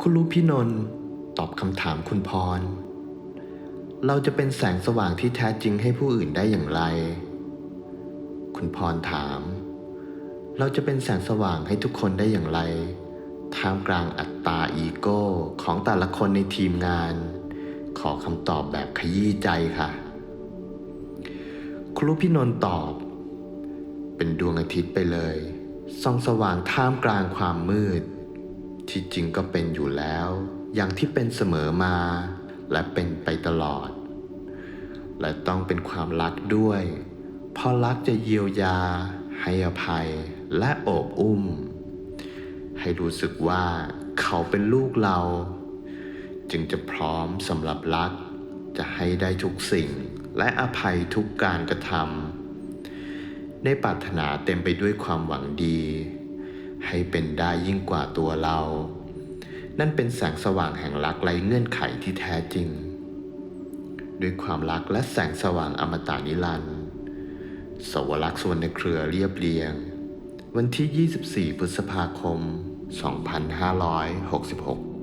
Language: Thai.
คุณรู้พี่นนท์ตอบคำถามคุณพร เราจะเป็นแสงสว่างที่แท้จริงให้ผู้อื่นได้อย่างไร คุณพรถาม เราจะเป็นแสงสว่างให้ทุกคนได้อย่างไร ท่ามกลางอัตตาอีโก้ของแต่ละคนในทีมงาน ขอคำตอบแบบขยี้ใจค่ะ ครูพี่นนท์ตอบ เป็นดวงอาทิตย์ไปเลยส่องสว่างท่ามกลางความมืด ที่จริงก็เป็นอยู่แล้ว อย่างที่เป็นเสมอมา และเป็นไปตลอด และต้องเป็นความรักด้วย เพราะรักจะเยียวยา ให้อภัยและโอบอุ้ม ให้รู้สึกว่าเขาเป็นลูกเรา จึงจะพร้อมสำหรับรัก จะให้ได้ทุกสิ่งและอภัยทุกการกระทำในปรารถนาเต็มไปด้วยความหวังดี ให้เป็นได้ยิ่งกว่าตัวเรา นั่นเป็นแสงสว่างแห่งรักไร้เงื่อนไขที่แท้จริง ด้วยความรักและแสงสว่างอมตะนิรันดร์สวรักษ์ส่วนในเครือเรียบเรียง วันที่ 24 พฤษภาคม 2566